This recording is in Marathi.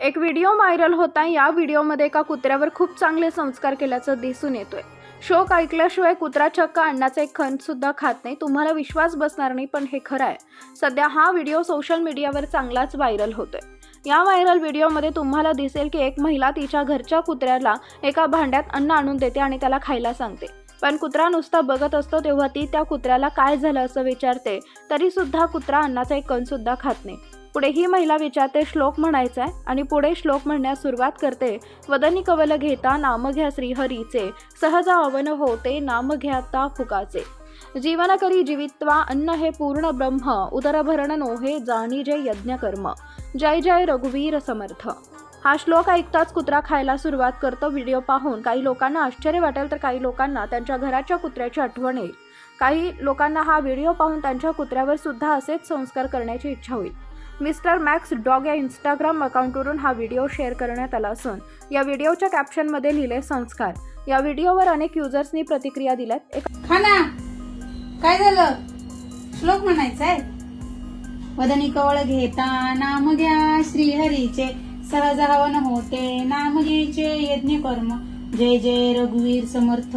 एक व्हिडिओ व्हायरल होता या व्हिडिओमध्ये एका कुत्र्यावर खूप चांगले संस्कार केल्याचं दिसून येतोय. शोक ऐकल्याशिवाय कुत्रा चक्क अन्नाचा एक खण सुद्धा खात नाही. तुम्हाला विश्वास बसणार नाही पण हे खरं आहे. सध्या हा व्हिडिओ सोशल मीडियावर चांगलाच व्हायरल होतोय. या व्हायरल व्हिडिओमध्ये तुम्हाला दिसेल की एक महिला तिच्या घरच्या कुत्र्याला एका भांड्यात अन्न आणून देते आणि त्याला खायला सांगते. पण कुत्रा नुसता बघत असतो तेव्हा ती त्या कुत्र्याला काय झालं असं विचारते तरी सुद्धा कुत्रा अन्नाचा एक कण सुद्धा खात नाही. पुढे ही महिला विचारते श्लोक म्हणायचा आहे आणि पुढे श्लोक म्हणण्यास सुरुवात करते. वदनी कवल घेता नाम घ्या श्रीहरीचे. सहज अवन होते नाम घ्याता फुकाचे जीवन करी जीवित्वा अन्न हे पूर्ण ब्रह्म उदरभरण नोहे जाणी जे यज्ञ कर्म. जय जय रघुवीर समर्थ. हा श्लोक ऐकताच कुत्रा खायला सुरुवात करतो व्हिडिओ पाहून. काही लोकांना आश्चर्य वाटेल तर काही लोकांना त्यांच्या घराच्या कुत्र्याची आठवण येईल. काही लोकांना हा व्हिडिओ पाहून त्यांच्या कुत्र्यावर सुद्धा असेच संस्कार करण्याची इच्छा होईल. मिस्टर मॅक्स डॉग या इंस्टाग्राम अकाउंटवरून हा व्हिडिओ शेअर करण्यात आला असून या व्हिडिओच्या कॅप्शनमध्ये लिहिले संस्कार. या व्हिडिओवर अनेक युजर्सनी प्रतिक्रिया दिल्यात. एक काय झालं? श्लोक म्हणायचाय? वदनी कवळ घेता नाम घ्या श्रीहरीचे सहज हवन होते नाम घ्यायचे यज्ञ कर्म जय जय रघुवीर समर्थ.